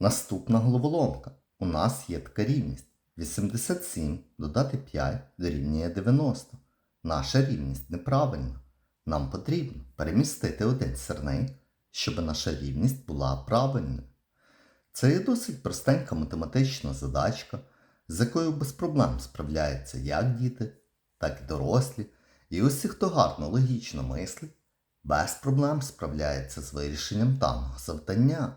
Наступна головоломка. У нас є така рівність. 87 додати 5 дорівнює 90. Наша рівність неправильна. Нам потрібно перемістити один сирник, щоб наша рівність була правильною. Це є досить простенька математична задачка, з якою без проблем справляються як діти, так і дорослі. І усі, хто гарно логічно мислить, без проблем справляється з вирішенням даного завдання.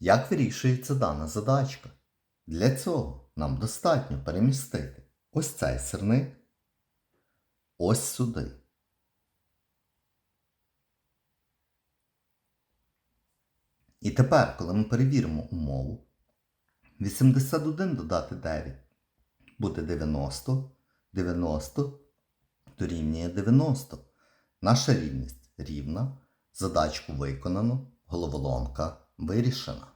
Як вирішується дана задачка? Для цього нам достатньо перемістити ось цей сирник ось сюди. І тепер, коли ми перевіримо умову, 81 додати 9 буде 90, 90 дорівнює 90. Наша рівність рівна, задачку виконано, головоломка вирішена.